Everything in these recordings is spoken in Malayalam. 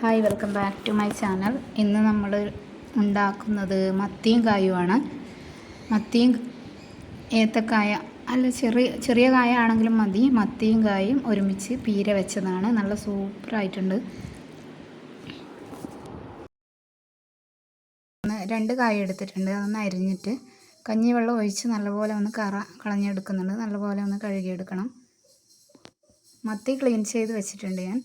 Hi welcome back to my channel. ഇന്ന് നമ്മൾ ഉണ്ടാക്കുന്നത് മത്തിയും കായുമാണ് മത്തിയും ഏത്തക്കായ അല്ല ചെറിയ ചെറിയ കായ ആണെങ്കിലും മതി. മത്തിയും കായും ഒരുമിച്ച് പീര വെച്ചതാണ്. നല്ല സൂപ്പറായിട്ടുണ്ട്. രണ്ട് കായ എടുത്തിട്ടുണ്ട്. അതൊന്ന് അരിഞ്ഞിട്ട് കഞ്ഞിവെള്ളം ഒഴിച്ച് നല്ലപോലെ ഒന്ന് കറ കളഞ്ഞെടുക്കുന്നുണ്ട്. നല്ലപോലെ ഒന്ന് കഴുകിയെടുക്കണം. മത്തി ക്ലീൻ ചെയ്ത് വെച്ചിട്ടുണ്ട് ഞാൻ.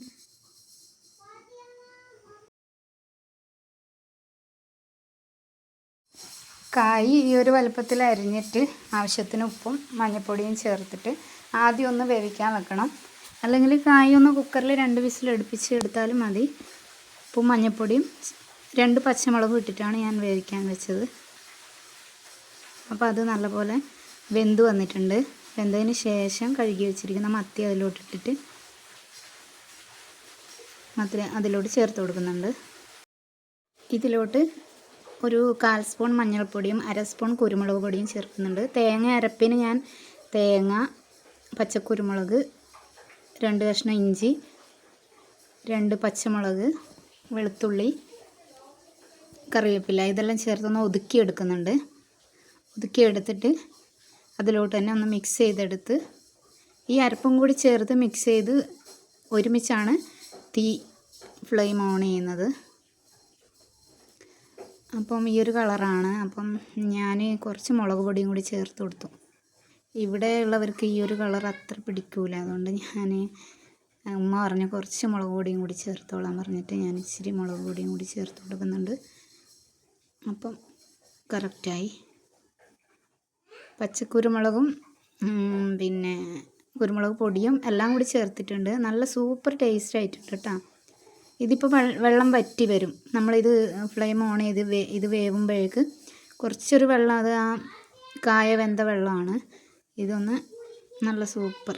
കായ് ഈ ഒരു വലുപ്പത്തിൽ അരിഞ്ഞിട്ട് ആവശ്യത്തിന് ഉപ്പും മഞ്ഞൾപ്പൊടിയും ചേർത്തിട്ട് ആദ്യം ഒന്ന് വേവിക്കാൻ വെക്കണം. അല്ലെങ്കിൽ കായ് ഒന്ന് കുക്കറിൽ രണ്ട് വിസിൽ അടുപ്പിച്ച് എടുത്താലും മതി. ഉപ്പും മഞ്ഞൾപ്പൊടിയും രണ്ട് പച്ചമുളകും ഇട്ടിട്ടാണ് ഞാൻ വേവിക്കാൻ വെച്ചത്. അപ്പോൾ അത് നല്ലപോലെ വെന്ത് വന്നിട്ടുണ്ട്. വെന്തതിന് ശേഷം കഴുകി വെച്ചിരിക്കുന്ന മത്തി അതിലോട്ടിട്ടിട്ട് മത്തി അതിലോട്ട് ചേർത്ത് കൊടുക്കുന്നുണ്ട്. ഇതിലോട്ട് ഒരു കാൽ സ്പൂൺ മഞ്ഞൾപ്പൊടിയും അര സ്പൂൺ കുരുമുളക് പൊടിയും ചേർക്കുന്നുണ്ട്. തേങ്ങ അരപ്പിന് ഞാൻ തേങ്ങ പച്ചക്കുരുമുളക് രണ്ട് കഷ്ണം ഇഞ്ചി രണ്ട് പച്ചമുളക് വെളുത്തുള്ളി കറിവേപ്പില ഇതെല്ലാം ചേർത്തൊന്ന് ഒതുക്കിയെടുക്കുന്നുണ്ട്. ഒതുക്കിയെടുത്തിട്ട് അതിലോട്ട് തന്നെ ഒന്ന് മിക്സ് ചെയ്തെടുത്ത് ഈ അരപ്പും കൂടി ചേർത്ത് മിക്സ് ചെയ്ത് ഒരുമിച്ചാണ് തീ ഫ്ലെയിം ഓൺ ചെയ്യുന്നത്. അപ്പം ഈ ഒരു കളറാണ്. അപ്പം ഞാൻ കുറച്ച് മുളക് പൊടിയും കൂടി ചേർത്ത് കൊടുത്തു. ഇവിടെ ഉള്ളവർക്ക് ഈ ഒരു കളർ അത്ര പിടിക്കൂല. അതുകൊണ്ട് ഞാൻ ഉമ്മ പറഞ്ഞു കുറച്ച് മുളക് പൊടിയും കൂടി ചേർത്തോളാൻ പറഞ്ഞിട്ട് ഞാൻ ഇച്ചിരി മുളക് പൊടിയും കൂടി ചേർത്ത് കൊടുക്കുന്നുണ്ട്. അപ്പം കറക്റ്റായി പച്ചക്കുരുമുളകും പിന്നെ കുരുമുളക് പൊടിയും എല്ലാം കൂടി ചേർത്തിട്ടുണ്ട്. നല്ല സൂപ്പർ ടേസ്റ്റ് ആയിട്ടുണ്ട് കേട്ടോ. ഇതിപ്പോൾ വെള്ളം വറ്റി വരും. നമ്മളിത് ഫ്ലെയിം ഓൺ ചെയ്ത് ഇത് വേവുമ്പോഴേക്ക് കുറച്ചൊരു വെള്ളം അത് ആ കായ വെന്ത വെള്ളമാണ്. ഇതൊന്ന് നല്ല സൂപ്പർ.